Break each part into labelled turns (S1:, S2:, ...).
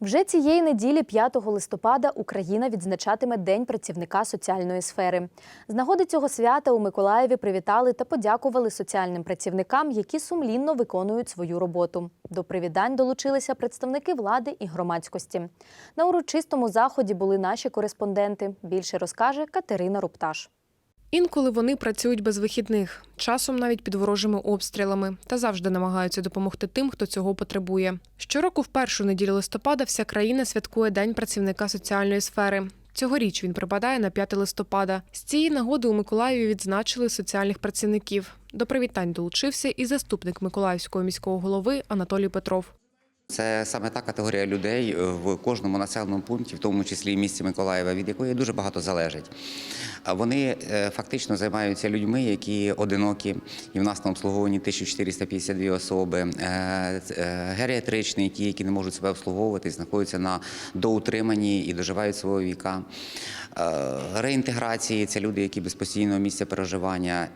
S1: Вже цієї неділі, 5 листопада, Україна відзначатиме День працівника соціальної сфери. З нагоди цього свята у Миколаєві привітали та подякували соціальним працівникам, які сумлінно виконують свою роботу. До привітань долучилися представники влади і громадськості. На урочистому заході були наші кореспонденти. Більше розкаже Катерина Рупташ.
S2: Інколи вони працюють без вихідних, часом навіть під ворожими обстрілами, та завжди намагаються допомогти тим, хто цього потребує. Щороку, в першу неділю листопада, вся країна святкує День працівника соціальної сфери. Цьогоріч він припадає на 5 листопада. З цієї нагоди у Миколаєві відзначили соціальних працівників. До привітань долучився і заступник Миколаївського міського голови Анатолій Петров.
S3: Це саме та категорія людей в кожному населеному пункті, в тому числі і місті Миколаєва, від якої дуже багато залежить. Вони е, фактично займаються людьми, які одинокі, і в нас на обслуговуванні 1452 особи, е, е, геріатричні, ті, які не можуть себе обслуговувати, знаходяться на доутриманні і доживають свого віка. Реінтеграції це люди, які без постійного місця переживання,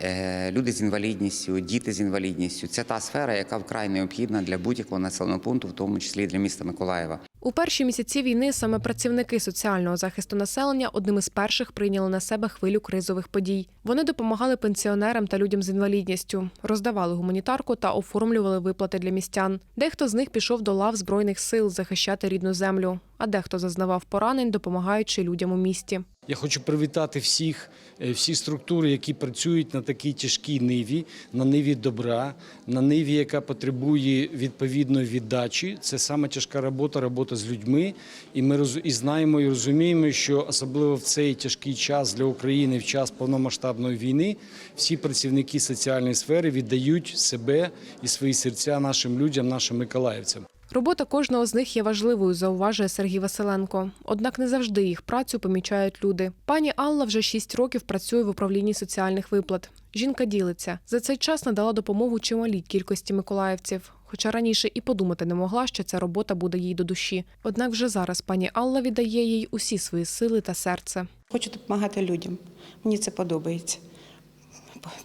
S3: люди з інвалідністю, діти з інвалідністю. Це та сфера, яка вкрай необхідна для будь-якого населеного пункту, в тому числі і для міста Миколаєва.
S2: У перші місяці війни саме працівники соціального захисту населення одним із перших прийняли на себе хвилю кризових подій. Вони допомагали пенсіонерам та людям з інвалідністю, роздавали гуманітарку та оформлювали виплати для містян. Дехто з них пішов до лав збройних сил захищати рідну землю, а дехто зазнавав поранень, допомагаючи людям у місті.
S4: Я хочу привітати всіх, е, всі структури, які працюють на такій тяжкій ниві, на ниві добра, на ниві, яка потребує відповідної віддачі. Це саме тяжка робота, робота з людьми. І ми і знаємо і розуміємо, що особливо в цей тяжкий час для України, в час повномасштабної війни, всі працівники соціальної сфери віддають себе і свої серця нашим людям, нашим миколаївцям.
S2: Робота кожного з них є важливою, зауважує Сергій Василенко. Однак не завжди їх працю помічають люди. Пані Алла вже шість років працює в управлінні соціальних виплат. Жінка ділиться за цей час надала допомогу чималій кількості миколаївців. Хоча раніше і подумати не могла, що ця робота буде їй до душі. Однак вже зараз пані Алла віддає їй усі свої сили та серце.
S5: Хочу допомагати людям. Мені це подобається.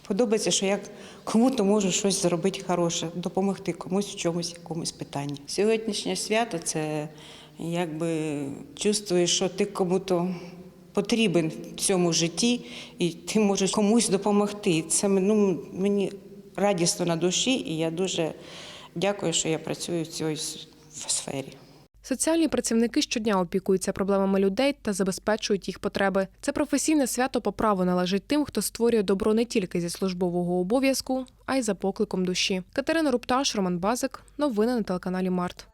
S5: Подобається, що я кому-то можу щось зробити хороше, допомогти комусь в чомусь, якомусь питанні. Сьогоднішнє свято це якби чувствуєш, що ти кому-то потрібен в цьому житті, і ти можеш комусь допомогти. Це ну, мені радісно на душі, і я дуже дякую, що я працюю в цій сфері.
S2: Соціальні працівники щодня опікуються проблемами людей та забезпечують їх потреби. Це професійне свято по праву належить тим, хто створює добро не тільки зі службового обов'язку, а й за покликом душі. Катерина Рупташ, Роман Базик. Новини на телеканалі Март.